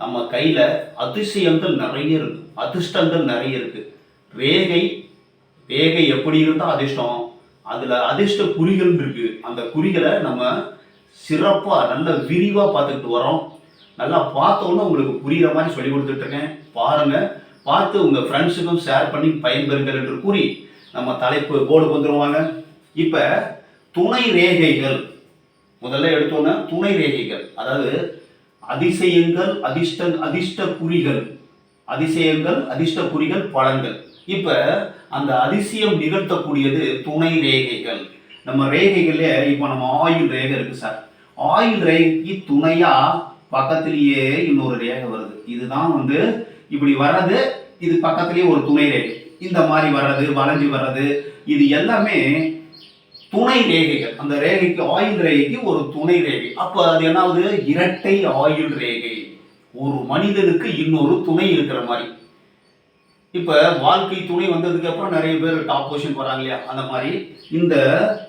நம்ம கையில் அதிசயங்கள் நிறைய இருக்கு அதிர்ஷ்டங்கள் நிறைய இருக்கு. ரேகை ரேகை எப்படி இருந்தால் அதிர்ஷ்டம்? அதில் அதிர்ஷ்ட குறிகள் இருக்கு. அந்த குறிகளை நம்ம சிறப்பாக நல்ல விரிவாக பார்த்துக்கிட்டு வரோம் நல்லா பார்த்தோன்னு உங்களுக்கு புரிகிற மாதிரி சொல்லி கொடுத்துட்ருக்கேன். பாருங்கள் பாருங்க. பார்த்து உங்கள் ஃப்ரெண்ட்ஸுக்கும் ஷேர் பண்ணி பயன்பெறுங்கள் என்று கூறி நம்ம தலைப்பு போர்டுக்கு வந்துடுவாங்க இப்போ துணை ரேகைகள். முதல்ல எடுத்தோன்னா துணை ரேகைகள். அதாவது அதிசயங்கள் அதிர்ஷ்ட அதிர்ஷ்ட குறிகள் அதிசயங்கள் அதிர்ஷ்ட குறிகள் பலன்கள் இப்ப அந்த அதிசயம் நிகழ்த்தக்கூடியது துணை ரேகைகள். நம்ம ரேகைகள்ல இப்போ நம்ம ஆயுள் ரேகை இருக்கு சார். ஆயுள் ரேகைக்கு துணையா பக்கத்திலேயே இன்னொரு ரேகை வருது. இதுதான் வந்து இப்படி வர்றது இது பக்கத்திலேயே ஒரு துணை ரேகை. இந்த மாதிரி வர்றது வளைஞ்சு வர்றது இது எல்லாமே துணை ரேகைகள். அந்த ரேகைக்கு ஆயுள் ரேகைக்கு ஒரு துணை ரேகை. அப்போ அது என்னாவது? இரட்டை ஆயுள் ரேகை. ஒரு மனிதனுக்கு இன்னொரு துணை இருக்கிற மாதிரி. இப்போ வாழ்க்கை துணை வந்ததுக்கு அப்புறம் நிறைய பேர் டாப் பொசிஷன் வராங்க இல்லையா? அந்த மாதிரி. இந்த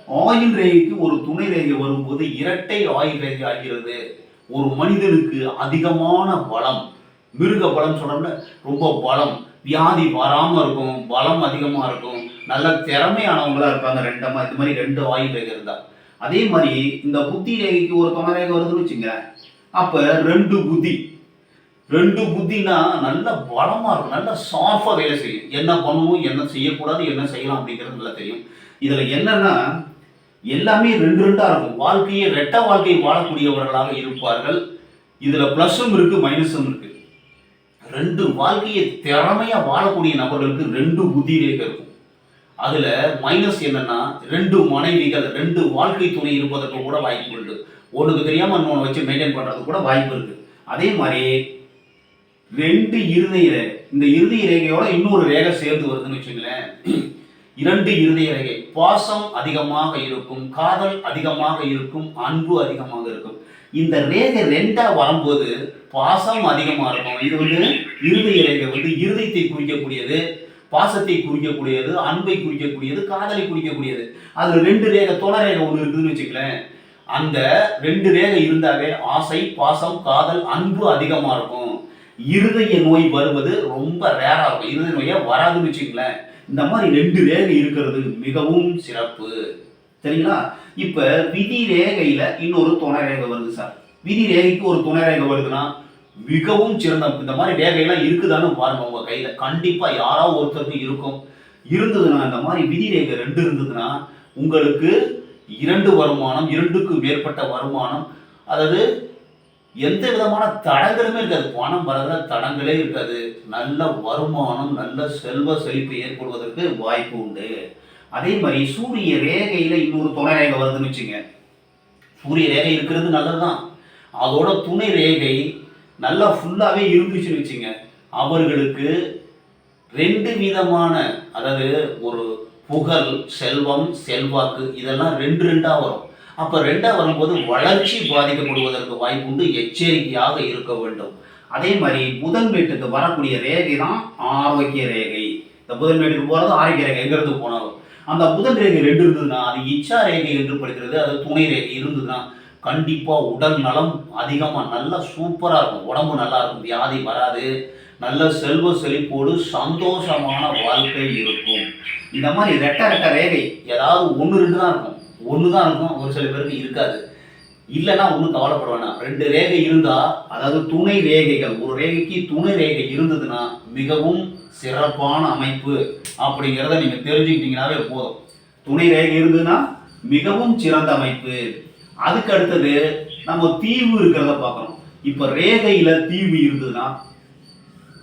ஆயுள் ரேகைக்கு ஒரு துணை ரேகை வரும்போது இரட்டை ஆயுள் ரேகை ஆகிறது. ஒரு மனிதனுக்கு அதிகமான பலம். மிருக பலம் சொல்றோம்ல ரொம்ப பலம். வியாதி வராமல் இருக்கும் பலம் அதிகமாக இருக்கும் நல்ல திறமையானவங்களா இருப்பாங்க ரெண்டமா இது மாதிரி ரெண்டு ஆயுள் ரேகை இருந்தா அதே மாதிரி இந்த புத்தி ரேகைக்கு ஒரு துணை ரேகை வருதுன்னு வச்சுங்க அப்போ ரெண்டு புத்தி. ரெண்டு புத்தினா நல்ல பலமாக இருக்கும் நல்ல சாஃபா வேலை செய்யும். என்ன பண்ணுவோம் என்ன செய்யக்கூடாது என்ன செய்யலாம் அப்படிங்கிறது நல்லா தெரியும். இதில் என்னன்னா எல்லாமே ரெண்டு ரெண்டாக இருக்கும். வாழ்க்கையை ரெட்ட வாழ்க்கை வாழக்கூடியவர்களாக இருப்பார்கள். இதில் ப்ளஸ்ஸும் இருக்குது மைனஸும் இருக்குது ரெண்டு வாழ்க்கையை திறமையா வாழக்கூடிய நபர்களுக்கு ரெண்டு புத்தி ரேகை இருக்கும். அதுல மைனஸ் என்னன்னா ரெண்டு மனைவிகள் ரெண்டு வாழ்க்கை துணை இருப்பதற்கு கூட வாய்ப்பு உண்டு. ஒன்றுக்கு தெரியாம இன்னொன்று வச்சு மெயின்டைன் பண்றதுக்கு கூட வாய்ப்பு இருக்கு. அதே மாதிரி ரெண்டு இருதய ரேகை இந்த இருதய ரேகையோட இன்னொரு ரேகை சேர்ந்து வருதுன்னு வச்சுங்களேன். இரண்டு இருதய ரேகை பாசம் அதிகமாக இருக்கும் காதல் அதிகமாக இருக்கும் அன்பு அதிகமாக இருக்கும். இந்த ரேகை ரெண்டா வரும்போது பாசம் அதிகமாக இருக்கும். இது வந்து இருதய ரேகை வந்து இருதயத்தை குறிக்கக்கூடியது பாசத்தை குறிக்கக்கூடியது அன்பை குறிக்கக்கூடியது காதலை குறிக்கக்கூடியது. அதில் ரெண்டு ரேகை தொடர் ரேகை ஒன்று இருக்குதுன்னு வச்சுக்கலேன். அந்த ரெண்டு ரேகை இருந்தாவே ஆசை பாசம் காதல் அன்பு அதிகமாக இருக்கும். இருதய நோய் வருவது ரொம்ப ரேராக இருக்கும். இருதய நோயை வராதுன்னு வச்சுக்கலேன். இந்த மாதிரி ரெண்டு ரேகை இருக்கிறது மிகவும் சிறப்பு. சரிங்களா? இப்போ விதி ரேகையில் இன்னொரு துணை ரேகை வருது சார். விதி ரேகைக்கு ஒரு துணை ரேகை வருதுன்னா மிகவும் சிறந்த இந்த மாதிரி ரேகையெல்லாம் இருக்குதான்னு பாருங்க உங்க கையில. கண்டிப்பா யாராவது ஒருத்தருக்கு இருக்கும். இருந்ததுன்னா இந்த மாதிரி விதி ரேகை ரெண்டு இருந்ததுன்னா உங்களுக்கு இரண்டு வருமானம் இரண்டுக்கு மேற்பட்ட வருமானம் அதாவது எந்த விதமான தடங்களுமே இருக்காது. பணம் வரதுல தடங்களே இருக்காது. நல்ல வருமானம் நல்ல செல்வ செழிப்பு ஏற்படுவதற்கு வாய்ப்பு உண்டு. அதே மாதிரி சூரிய ரேகையில இன்னொரு துணை ரேகை வருதுன்னு வச்சுங்க சூரிய ரேகை இருக்கிறது நல்லதுதான். அதோட துணை ரேகை நல்லா ஃபுல்லாகவே இருந்துச்சுன்னு வச்சுங்க. அவர்களுக்கு ரெண்டு விதமான அதாவது ஒரு புகழ் செல்வம் செல்வாக்கு இதெல்லாம் ரெண்டு ரெண்டாக வரும். அப்போ ரெண்டாக வரும்போது வளர்ச்சி பாதிக்கப்படுவதற்கு வாய்ப்புண்டு எச்சரிக்கையாக இருக்க வேண்டும். அதே மாதிரி புதன் வீட்டுக்கு வரக்கூடிய ரேகை தான் ஆரோக்கிய ரேகை. இந்த புதன் வீட்டுக்கு போகிறது ஆரோக்கிய ரேகை எங்கிறது போனாலும். அந்த புதன் ரேகை ரெண்டு இருந்ததுன்னா அது இச்சா ரேகை என்று படிக்கிறது அது துணை ரேகை இருந்ததுன்னா கண்டிப்பாக உடல் நலம் அதிகமாக நல்லா சூப்பராக இருக்கும். உடம்பு நல்லா இருக்கும். வியாதி வராது. நல்ல செல்வ செழிப்போடு சந்தோஷமான வாழ்க்கை இருக்கும். இந்த மாதிரி ரெட்ட ரெட்ட ரேகை ஏதாவது ஒன்று ரெண்டு தான் இருக்கும். ஒன்று தான் இருக்கும். ஒரு சில பேருக்கு இருக்காது. இல்லைன்னா ஒன்றும் கவலைப்பட வேணாம். ரெண்டு ரேகை இருந்தால் அதாவது துணை ரேகைகள் ஒரு ரேகைக்கு துணை ரேகை இருந்ததுன்னா மிகவும் சிறப்பான அமைப்பு அப்படிங்கிறத நீங்கள் தெரிஞ்சுக்கிட்டீங்கன்னாவே போதும். துணை ரேகை இருந்ததுன்னா மிகவும் சிறந்த அமைப்பு. அதுக்கு அடுத்தது நம்ம தீவு இருக்கிறத பார்க்கணும். இப்ப ரேகையில தீவு இருந்ததுன்னா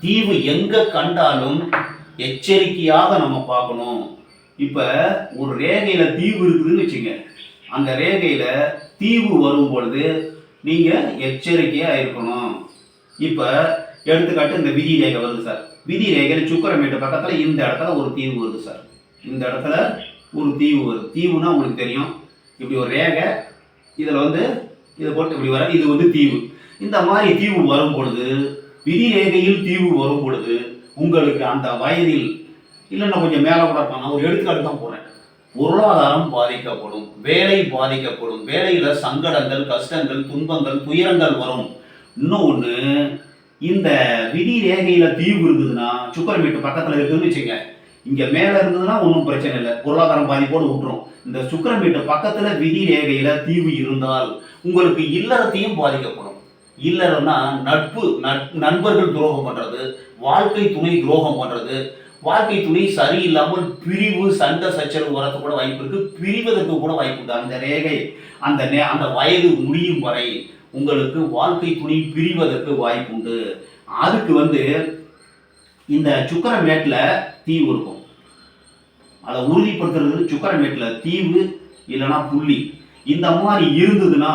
தீவு எங்க கண்டாலும் எச்சரிக்கையாக நம்ம பார்க்கணும். இப்ப ஒரு ரேகையில தீவு இருக்குதுன்னு வச்சுங்க. அந்த ரேகையில தீவு வரும் பொழுது நீங்க எச்சரிக்கையா இருக்கணும். இப்ப எடுத்துக்காட்டு இந்த விதி ரேகை வருது சார். விதி ரேகையில் சுக்கரமேட்டு பக்கத்தில் இந்த இடத்துல ஒரு தீவு வருது சார். இந்த இடத்துல ஒரு தீவு வருது. தீவுனா உங்களுக்கு தெரியும். இப்படி ஒரு ரேகை இதில் வந்து இதை போட்டு இப்படி வர இது வந்து தீவு. இந்த மாதிரி தீவு வரும் பொழுது விதி ரேகையில் தீவு வரும் பொழுது உங்களுக்கு அந்த வயதில் இல்லைன்னா கொஞ்சம் மேலே கூட இருப்பாங்க ஒரு எடுத்துக்காட்டு தான் போகிறேன் பொருளாதாரம் பாதிக்கப்படும் வேலை பாதிக்கப்படும் வேலையில் சங்கடங்கள் கஷ்டங்கள் துன்பங்கள் துயரங்கள் வரும். இன்னொன்று இந்த விதி ரேகையில் தீவு இருந்ததுன்னா வீட்டு பக்கத்தில் இருக்குதுன்னு வச்சுங்க இங்க மேல இருந்ததுன்னா ஒன்றும் பிரச்சனை இல்லை. பொருளாதாரம் பாதிப்போடு விட்டுரும். இந்த சுக்கரமேட்டு பக்கத்துல விதி ரேகையில தீவு இருந்தால் உங்களுக்கு இல்லறத்தையும் பாதிக்கப்படும். இல்லறம்னா நட்பு நட்- நண்பர்கள் துரோகம் பண்றது வாழ்க்கை துணை துரோகம் பண்றது. வாழ்க்கை துணை சரியில்லாமல் பிரிவு சண்டை சச்சரவு வரத்து கூட வாய்ப்பு இருக்கு. பிரிவதற்கு கூட வாய்ப்பு அந்த ரேகை அந்த நே- அந்த வயது முடியும் வரை உங்களுக்கு வாழ்க்கை துணை பிரிவதற்கு வாய்ப்பு உண்டு. அதுக்கு வந்து இந்த சுக்கரமேட்டில் தீவு இருக்கும். அதை உறுதிப்படுத்துறது சுக்கரமேட்டில் தீவு இல்லைன்னா புள்ளி. இந்த மாதிரி இருந்ததுன்னா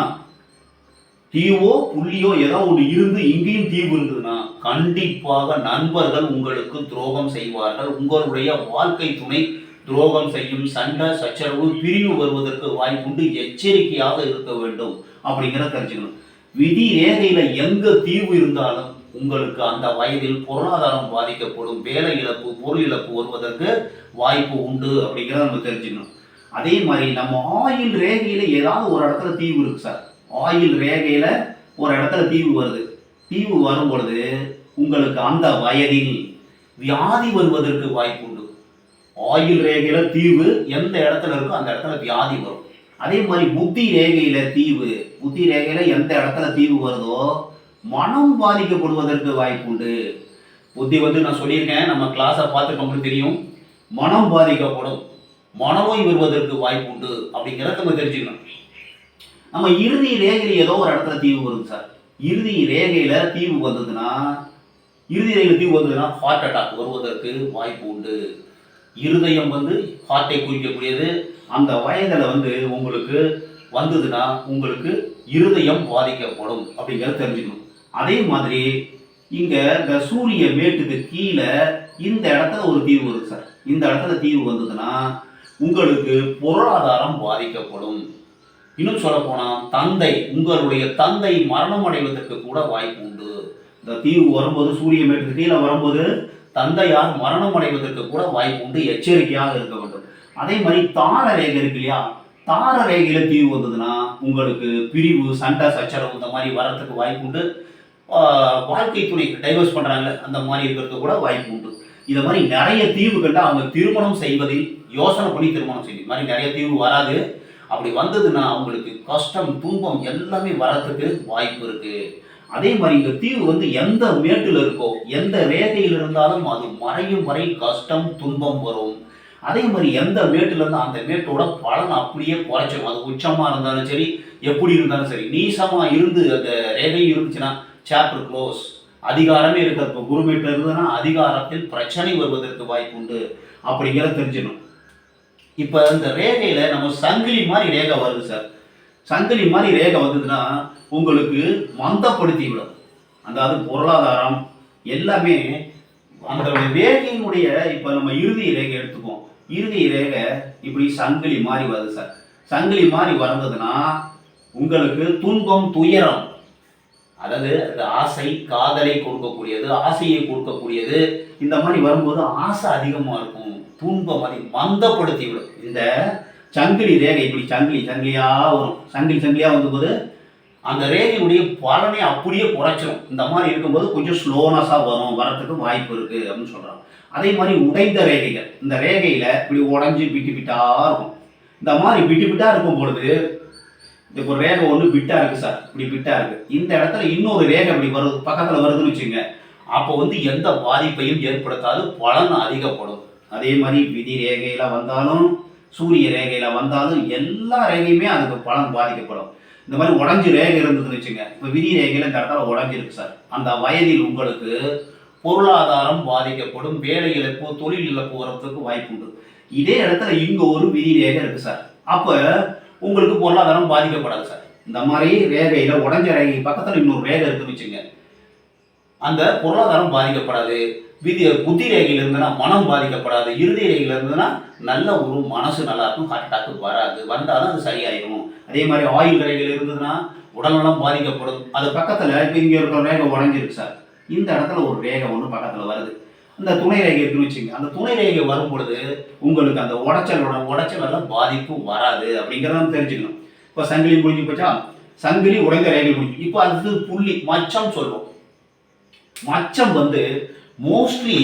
தீவோ புள்ளியோ ஏதோ ஒன்று இருந்து இங்கேயும் தீவு இருந்ததுன்னா கண்டிப்பாக நண்பர்கள் உங்களுக்கு துரோகம் செய்வார்கள். உங்களுடைய வாழ்க்கை துணை துரோகம் செய்யும் சண்டை சச்சரவு பிரிவு வருவதற்கு வாய்ப்புண்டு எச்சரிக்கையாக இருக்க வேண்டும். அப்படிங்கிறத தெரிஞ்சுக்கணும். விதி ரேகையில எங்க தீவு இருந்தாலும் உங்களுக்கு அந்த வயதில் பொருளாதாரம் பாதிக்கப்படும் வேலை இழப்பு பொருள் இழப்பு வருவதற்கு வாய்ப்பு உண்டு அப்படிங்கிறத நம்ம தெரிஞ்சுக்கணும். அதே மாதிரி நம்ம ஆயில் ரேகையில் ஏதாவது ஒரு இடத்துல தீவு இருக்கு சார். ஆயில் ரேகையில் ஒரு இடத்துல தீவு வருது. தீவு வரும் பொழுது உங்களுக்கு அந்த வயதில் வியாதி வருவதற்கு வாய்ப்பு உண்டு. ஆயில் ரேகையில் தீவு எந்த இடத்துல இருக்கோ அந்த இடத்துல வியாதி வரும். அதே மாதிரி புத்தி ரேகையில் தீவு புத்தி ரேகையில் எந்த இடத்துல தீவு வருதோ மனம் பாதிக்கப்படுவதற்கு வாய்ப்பு உண்டு புத்தி வந்து நான் சொல்லியிருக்கேன் நம்ம கிளாஸை பார்த்துருக்கவங்களுக்கு தெரியும். மனம் பாதிக்கப்படும். மனநோய் வருவதற்கு வாய்ப்பு உண்டு அப்படிங்கிறத நம்ம தெரிஞ்சுக்கணும். நம்ம இறுதி ரேகையில் ஏதோ ஒரு இடத்துல தீவு வருது சார். இறுதி ரேகையில் தீவு வந்ததுன்னா இறுதி ரேகையில் தீவு வந்ததுன்னா ஹார்ட் அட்டாக் வருவதற்கு வாய்ப்பு உண்டு. இருதயம் வந்து ஹார்ட்டை குறிக்கக்கூடியது. அந்த வயதில் வந்து உங்களுக்கு வந்ததுன்னா உங்களுக்கு இருதயம் பாதிக்கப்படும் அப்படிங்கிறத தெரிஞ்சுக்கணும். அதே மாதிரி இங்கே இந்த சூரிய மேட்டுக்கு கீழே இந்த இடத்துல ஒரு தீவு வருது சார். இந்த இடத்துல தீவு வந்ததுன்னா உங்களுக்கு பொருளாதாரம் பாதிக்கப்படும். இன்னும் சொல்ல தந்தை உங்களுடைய தந்தை மரணம் அடைவதற்கு கூட வாய்ப்பு உண்டு. இந்த தீவு வரும்போது சூரிய மேட்டுக்கு கீழே வரும்போது தந்தையார் மரணம் அடைவதற்கு கூட வாய்ப்பு உண்டு. எச்சரிக்கையாக இருக்க வேண்டும். அதே மாதிரி தார ரேகை இருக்கு இல்லையா? தார ரேகையில் தீவு வந்ததுன்னா உங்களுக்கு பிரிவு சண்டை சச்சரவு இந்த மாதிரி வரத்துக்கு வாய்ப்பு உண்டு. வாழ்க்கை துணை டைவர்ஸ் பண்ணுறாங்க அந்த மாதிரி இருக்கிறதுக்கு கூட வாய்ப்பு உண்டு. இதை மாதிரி நிறைய தீவுகளில் அவங்க திருமணம் செய்வதில் யோசனை பண்ணி திருமணம் செய்யும் மாதிரி நிறைய தீவு வராது. அப்படி வந்ததுன்னா அவங்களுக்கு கஷ்டம் துன்பம் எல்லாமே வரத்துக்கு வாய்ப்பு இருக்கு. அதே மாதிரி இந்த தீவு வந்து எந்த மேட்டில் இருக்கோ எந்த ரேகையில் இருந்தாலும் அது மறையும் வரை கஷ்டம் துன்பம் வரும். அதே மாதிரி எந்த மேட்டில் இருந்தால் அந்த மேட்டோட பலன் அப்படியே குறைச்சிடும் அது உச்சமாக இருந்தாலும் சரி எப்படி இருந்தாலும் சரி நீசமாக இருந்து அந்த ரேகை இருந்துச்சுன்னா சாப்டர் க்ளோஸ் அதிகாரமே இருக்கிறது. இப்போ குருமேட்டில் இருந்ததுன்னா அதிகாரத்தில் பிரச்சனை வருவதற்கு வாய்ப்பு உண்டு. அப்படிங்கிறத தெரிஞ்சிடணும் இப்போ இந்த ரேகையில் நம்ம சங்கிலி மாதிரி ரேகை வருது சார். சங்கிலி மாதிரி ரேகை வந்ததுன்னா உங்களுக்கு மந்தப்படுத்தி விடும் அதாவது பொருளாதாரம் எல்லாமே அந்த ரேகையினுடைய இப்போ நம்ம இறுதி ரேகை எடுத்துப்போம். இறுதி ரேகை இப்படி சங்கிலி மாதிரி வருது சார். சங்கிலி மாதிரி வந்ததுன்னா உங்களுக்கு துன்பம் துயரம் அதாவது அந்த ஆசை காதலை கொடுக்கக்கூடியது ஆசையை கொடுக்கக்கூடியது இந்த மாதிரி வரும்போது ஆசை அதிகமாக இருக்கும். துன்பம் அது மந்தப்படுத்தி விடும் இந்த சங்கிலி ரேகை இப்படி சங்கிலி சங்கிலியாக வரும். சங்கிலி சங்கிலியாக வந்தபோது அந்த ரேகையுடைய பலனை அப்படியே குறைச்சிடும் இந்த மாதிரி இருக்கும்போது கொஞ்சம் ஸ்லோனஸாக வரும். வரத்துக்கு வாய்ப்பு இருக்குது அப்படின்னு சொல்கிறாங்க அதே மாதிரி உடைந்த ரேகைகள். இந்த ரேகையில் இப்படி உடஞ்சி பிட்டு பிட்டாக இருக்கும். இந்த மாதிரி பிட்டு பிட்டாக இருக்கும் பொழுது இந்த ஒரு ரேகை ஒன்று பிட்டாக இருக்குது சார். இப்படி பிட்டாக இருக்குது இந்த இடத்துல இன்னொரு ரேகை இப்படி வருது பக்கத்தில் வருதுன்னு வச்சுங்க. அப்போ வந்து எந்த பாதிப்பையும் ஏற்படுத்தாது பலன் அதிகப்படும். அதே மாதிரி விதி ரேகையில் வந்தாலும் சூரிய ரேகையில் வந்தாலும் எல்லா ரேகையுமே அதுக்கு பலன் பாதிக்கப்படும். இந்த மாதிரி உடஞ்சி ரேகை இருந்ததுன்னு வச்சுங்க. இப்போ விதி ரேகையில் இந்த இடத்துல உடஞ்சிருக்கு சார். அந்த வயதில் உங்களுக்கு பொருளாதாரம் பாதிக்கப்படும் வேலை இழப்பு தொழில் இழப்பு வரத்துக்கு வாய்ப்பு உண்டு. இதே இடத்துல இங்கே ஒரு விதி ரேகை இருக்குது சார். அப்போ உங்களுக்கு பொருளாதாரம் பாதிக்கப்படாது சார். இந்த மாதிரி ரேகையில் உடஞ்ச ரேகை பக்கத்தில் இன்னொரு ரேகை இருக்குன்னு வச்சுங்க. அந்த பொருளாதாரம் பாதிக்கப்படாது. விதி புத்தி ரேகையில் இருந்ததுன்னா மனம் பாதிக்கப்படாது. இறுதி ரேகையில் இருந்ததுன்னா நல்ல ஒரு மனசு நல்லா இருக்கும் ஹார்ட் அட்டாக் வராது. வந்தாலும் அது சரியாயிடும் அதே மாதிரி ஆயில் ரேகையில் இருந்ததுன்னா உடல்நலம் பாதிக்கப்படும். அது பக்கத்தில் இப்போ இங்கே இருக்கிற ரேகை உடஞ்சிருக்கு சார். இந்த இடத்துல ஒரு ரேகை ஒன்று பக்கத்தில் வருது. அந்த துணை ரேகை இருக்குன்னு வச்சுங்க அந்த துணை ரேகை வரும் பொழுது உங்களுக்கு அந்த உடைச்சலோட உடைச்சல் பாதிப்பு வராது அப்படிங்கிறத தெரிஞ்சுக்கணும். இப்போ சங்கிலி முடிஞ்சு போச்சா? சங்கிலி உடைந்த ரேகை முடிஞ்சு. இப்போ அது புள்ளி மச்சம் சொல்லுவோம் மச்சம் வந்து மோஸ்ட்லி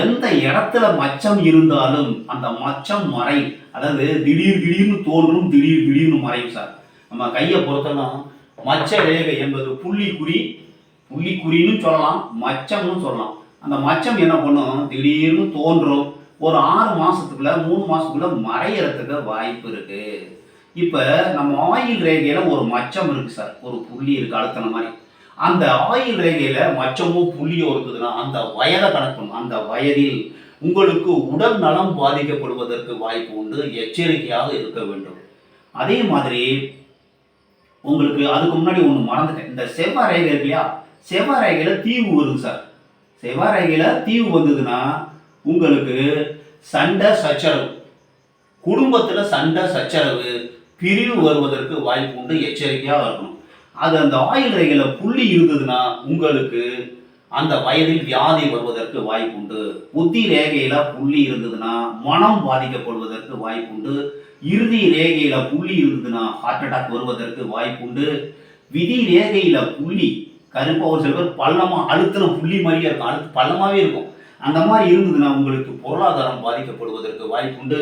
எந்த இடத்துல மச்சம் இருந்தாலும் அந்த மச்சம் மறை அதாவது திடீர் திடீர்னு தோன்றும் திடீர் திடீர்னு மறையும் சார். நம்ம கையை பொறுத்தலாம் மச்ச ரேகை என்பது புள்ளி குறி புள்ளி குறின்னு சொல்லலாம் மச்சம்னு சொல்லலாம். அந்த மச்சம் என்ன பண்ணும்? திடீர்னு தோன்றும். ஒரு ஆறு மாதத்துக்குள்ள மூணு மாதத்துக்குள்ள மறையறதுக்கு வாய்ப்பு இருக்கு. இப்போ நம்ம ஆயில் ரேகையில் ஒரு மச்சம் இருக்கு சார். ஒரு புள்ளி இருக்குது அழுத்தின மாதிரி. அந்த ஆயில் ரேகையில் மச்சமோ புள்ளியோ இருக்குதுன்னா அந்த வயதை கணக்கும் அந்த வயதில் உங்களுக்கு உடல் நலம் பாதிக்கப்படுவதற்கு வாய்ப்பு உண்டு. எச்சரிக்கையாக இருக்க வேண்டும். அதே மாதிரி உங்களுக்கு அதுக்கு முன்னாடி ஒன்று மறந்துட்டேன். இந்த செவ்வாய் ரேகை இருக்கு இல்லையா? செவ்வாய் ரேகையில் தீவு வருது சார். செவ்வாய் தீவு வந்ததுன்னா உங்களுக்கு சண்டை சச்சரவு. குடும்பத்தில் சண்டை சச்சரவு பிரிவு வருவதற்கு வாய்ப்பு உண்டு எச்சரிக்கையாக இருக்கணும். அது அந்த ஆயுள் ரேகையில புள்ளி இருந்ததுன்னா உங்களுக்கு அந்த வயதில் வியாதி வருவதற்கு வாய்ப்பு உண்டு. புத்தி ரேகையில் புள்ளி இருந்ததுன்னா மனம் பாதிக்கப்படுவதற்கு வாய்ப்பு உண்டு. இறுதி ரேகையில் புள்ளி இருந்ததுன்னா ஹார்ட் அட்டாக் வருவதற்கு வாய்ப்பு உண்டு. விதி ரேகையில் புள்ளி கருப்பாக ஒரு சில பேர் பள்ளமாக அழுத்தின புள்ளி மாதிரியே இருக்கும். அழுத்து பள்ளமாகவே இருக்கும். அந்த மாதிரி இருந்ததுன்னா உங்களுக்கு பொருளாதாரம் பாதிக்கப்படுவதற்கு வாய்ப்புண்டு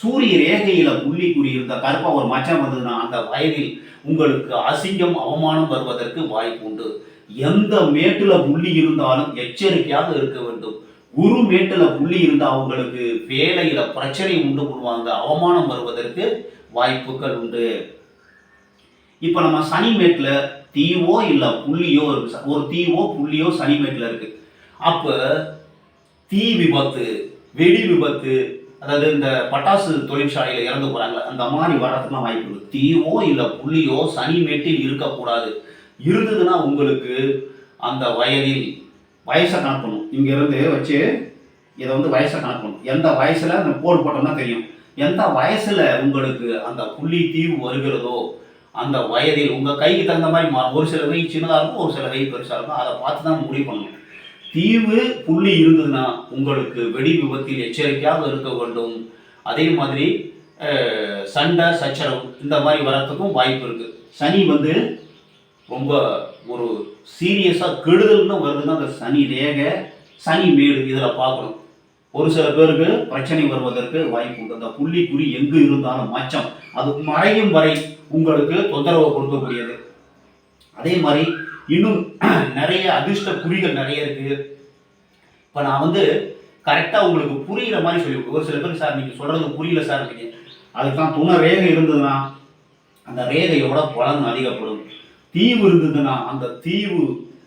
சூரிய ரேகையில புள்ளி குறி இருந்த கருப்பா ஒரு மச்சம் வந்ததுன்னா அந்த வயதில் உங்களுக்கு அசிங்கம் அவமானம் வருவதற்கு வாய்ப்பு உண்டு. எந்த மேட்டுல புள்ளி இருந்தாலும் எச்சரிக்கையாக இருக்க வேண்டும். குரு மேட்டுல புள்ளி இருந்தால் அவங்களுக்கு வேலையில பிரச்சனை உண்டு பண்ணுவாங்க அவமானம் வருவதற்கு வாய்ப்புகள் உண்டு. இப்போ நம்ம சனி மேட்டில் தீவோ இல்லை புள்ளியோ இருக்கு ஒரு தீவோ புள்ளியோ சனிமேட்டில் இருக்கு. அப்போ தீ விபத்து வெடி விபத்து அதாவது இந்த பட்டாசு தொழிற்சாலையில் இறந்து போகிறாங்களே அந்த மாதிரி வர்றதுக்குலாம் வாய்ப்பு இருக்குது தீவோ இல்லை புள்ளியோ சனிமேட்டில் இருக்கக்கூடாது. இருந்ததுன்னா உங்களுக்கு அந்த வயதில் வயசை கணக்கணும் இங்கேருந்து வச்சு இதை வந்து வயசை கணக்கணும் எந்த வயசில்? அந்த கோடு போட்டோம்னா தெரியும். எந்த வயசில் உங்களுக்கு அந்த புள்ளி தீவு வருகிறதோ அந்த வயதில் உங்கள் கைக்கு தகுந்த மாதிரி மா ஒரு சில கை சின்னதாக இருக்கும் ஒரு சில கை பெருசாக இருக்கும். அதை பார்த்து தான் முடிவு பண்ணணும். தீவு புள்ளி இருந்ததுன்னா உங்களுக்கு வெடி விபத்தில் எச்சரிக்கையாக இருக்க வேண்டும். அதே மாதிரி சண்டை சச்சரவு இந்த மாதிரி வரத்துக்கும் வாய்ப்பு இருக்குது சனி வந்து ரொம்ப ஒரு சீரியஸாக கெடுதல்னு வருதுன்னா அந்த சனி ரேகை சனி மேடு இதில் பார்க்கணும். ஒரு சில பேருக்கு பிரச்சனை வருவதற்கு வாய்ப்பு உண்டு. அந்த புள்ளி குறி எங்கு இருந்தாலும் மச்சம். அது மறையும் வரை உங்களுக்கு தொந்தரவு கொடுக்கக்கூடியது. அதே மாதிரி இன்னும் நிறைய அதிர்ஷ்ட குறிகள் நிறைய இருக்கு. இப்போ நான் வந்து கரெக்டாக உங்களுக்கு புரியுற மாதிரி சொல்லி ஒரு சில பேர் சார் நீங்கள் சொல்றது புரியல சார் நீங்க. அதுக்கு தான் துணை ரேகை இருந்ததுன்னா அந்த ரேகையோட பலன் அதிகப்படும். தீவு இருந்ததுன்னா அந்த தீவு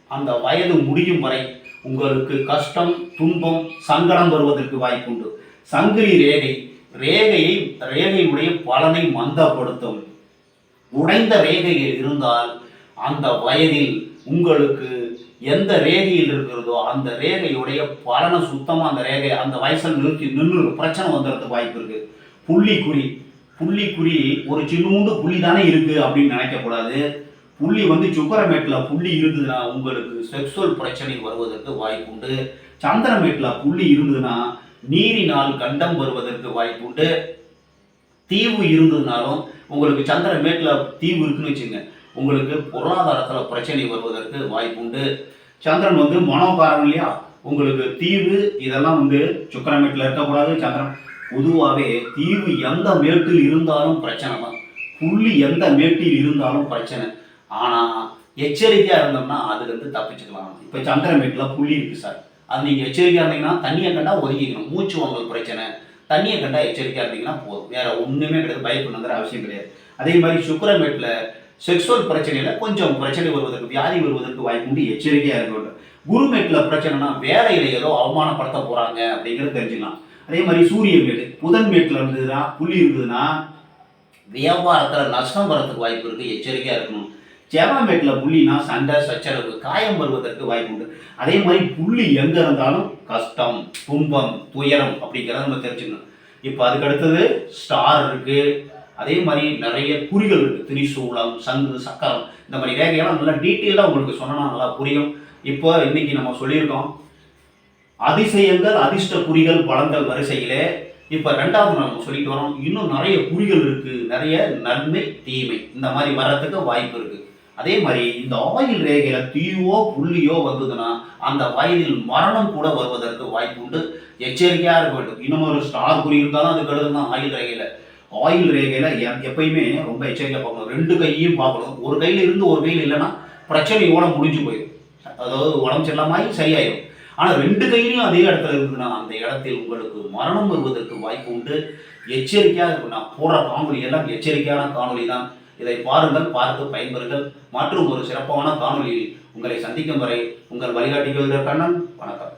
அந்த வயது முடியும் வரை உங்களுக்கு கஷ்டம் துன்பம் சங்கடம் வருவதற்கு வாய்ப்புண்டு. சங்கிலி ரேகை ரேகையை ரேகையுடைய பலனை மந்தப்படுத்தும். உடைந்த ரேகையில் இருந்தால் அந்த வயதில் உங்களுக்கு எந்த ரேகையில் இருக்கிறதோ அந்த ரேகையுடைய பலனை சுத்தமாக அந்த ரேகை அந்த வயசில் நிறுத்தி நின்று பிரச்சனை வந்துடுறதுக்கு வாய்ப்பு இருக்கு. புள்ளி குறி புள்ளி குறி ஒரு சின்னூண்டு புள்ளி தானே இருக்கு அப்படின்னு நினைக்கக்கூடாது. புள்ளி வந்து சுக்கரமேட்டில் புள்ளி இருந்ததுன்னா உங்களுக்கு செக்ஸுவல் பிரச்சனை வருவதற்கு வாய்ப்புண்டு. சந்திரமேட்டில் புள்ளி இருந்ததுன்னா நீரினால் கண்டம் வருவதற்கு வாய்ப்புண்டு. தீவு இருந்ததுனாலும் உங்களுக்கு சந்திரமேட்டில் தீவு இருக்குன்னு வச்சுங்க உங்களுக்கு பொருளாதாரத்தில் பிரச்சனை வருவதற்கு வாய்ப்பு உண்டு சந்திரன் வந்து மனோகாரம் இல்லையா? உங்களுக்கு தீவு இதெல்லாம் வந்து சுக்கரமேட்டில் இருக்கக்கூடாது. சந்திரன் பொதுவாகவே தீவு எந்த மேட்டில் இருந்தாலும் பிரச்சனை தான். புள்ளி எந்த மேட்டில் இருந்தாலும் பிரச்சனை. ஆனால் எச்சரிக்கையாக இருந்தோம்னா அதுலேருந்து தப்பிச்சுக்கலாம். இப்போ சந்திரமேட்டில் புள்ளி இருக்குது சார். அது நீங்கள் எச்சரிக்கையாக இருந்தீங்கன்னா தண்ணியை கண்டா ஒதுக்கிக்கணும். மூச்சு வாங்கல் பிரச்சனை. தண்ணியை கண்டா எச்சரிக்கையாக இருந்தீங்கன்னா போதும். வேற ஒன்றுமே கிடையாது. பயப்படணுங்கிற அவசியம் கிடையாது. அதே மாதிரி சுக்கரமேட்டில் செக்ஸுவல் பிரச்சனையில் கொஞ்சம் பிரச்சனை வருவதற்கு வியாதி வருவதற்கு வாய்ப்பு உண்டு. எச்சரிக்கையாக இருக்க வேண்டும். குருமேட்டில் பிரச்சனைனா வேலையில் ஏதோ அவமானப்படுத்த போகிறாங்க அப்படிங்கிறத தெரிஞ்சுக்கலாம். அதே மாதிரி சூரிய மேடு புதன் மேட்டில் இருந்ததுன்னா புள்ளி இருந்ததுன்னா வியாபாரத்தில் நஷ்டம் வரத்துக்கு வாய்ப்பு இருக்குது எச்சரிக்கையாக இருக்கணும். ஜெவாமேட்டில் புள்ளினா சண்டை சச்சரவு காயம் வருவதற்கு வாய்ப்பு உண்டு. அதே மாதிரி புள்ளி எங்கே இருந்தாலும் கஷ்டம் துன்பம் துயரம் அப்படிங்கிறத நம்ம தெரிஞ்சுக்கணும். இப்போ அதுக்கு அடுத்தது ஸ்டார் இருக்குது அதே மாதிரி நிறைய குறிகள் இருக்குது திரிசூலம் சங்கு சக்கரம். இந்த மாதிரி ரேகையெல்லாம் நல்லா டீட்டெயிலாக உங்களுக்கு சொன்னால் நல்லா புரியும். இப்போ இன்னைக்கு நம்ம சொல்லியிருக்கோம் அதிசயங்கள் அதிர்ஷ்ட குறிகள் பலன்கள் வரிசையிலே. இப்போ ரெண்டாவது நம்ம சொல்லிட்டு வரோம். இன்னும் நிறைய குறிகள் இருக்குது நிறைய நன்மை தீமை. இந்த மாதிரி வர்றதுக்கு வாய்ப்பு இருக்குது அதே மாதிரி இந்த ஆயில் ரேகையில தீயோ புள்ளியோ வந்ததுன்னா அந்த வயதில் மரணம் கூட வருவதற்கு வாய்ப்பு உண்டு. எச்சரிக்கையா இருக்க வேண்டும். இன்னும் ஒரு ஸ்டார் குறி இருந்தாலும் அது அடுத்து தான் ஆயில் ரேகையில. ஆயில் ரேகையில எப்பயுமே ரொம்ப எச்சரிக்கையா பார்க்கணும். ரெண்டு கையையும் பார்க்கணும். ஒரு கையில இருந்து ஒரு கையில் இல்லைன்னா பிரச்சனையோட முடிஞ்சு போயிடும். அதாவது உடம்பு செல்லாமாயி சரியாயிடும் ஆனா ரெண்டு கையிலையும் அதே இடத்துல இருக்குன்னா அந்த இடத்தில் உங்களுக்கு மரணம் வருவதற்கு வாய்ப்பு உண்டு. எச்சரிக்கையாக இருக்கும் நான் போடுற காணொலி எல்லாம் எச்சரிக்கையான காணொலி தான். இதை பாருங்கள் பார்த்து பயன்பெறுங்கள். மற்றும் ஒரு சிறப்பான காணொலியில் உங்களை சந்திக்கும் வரை உங்கள் வழிகாட்டி கண்ணன் வணக்கம்.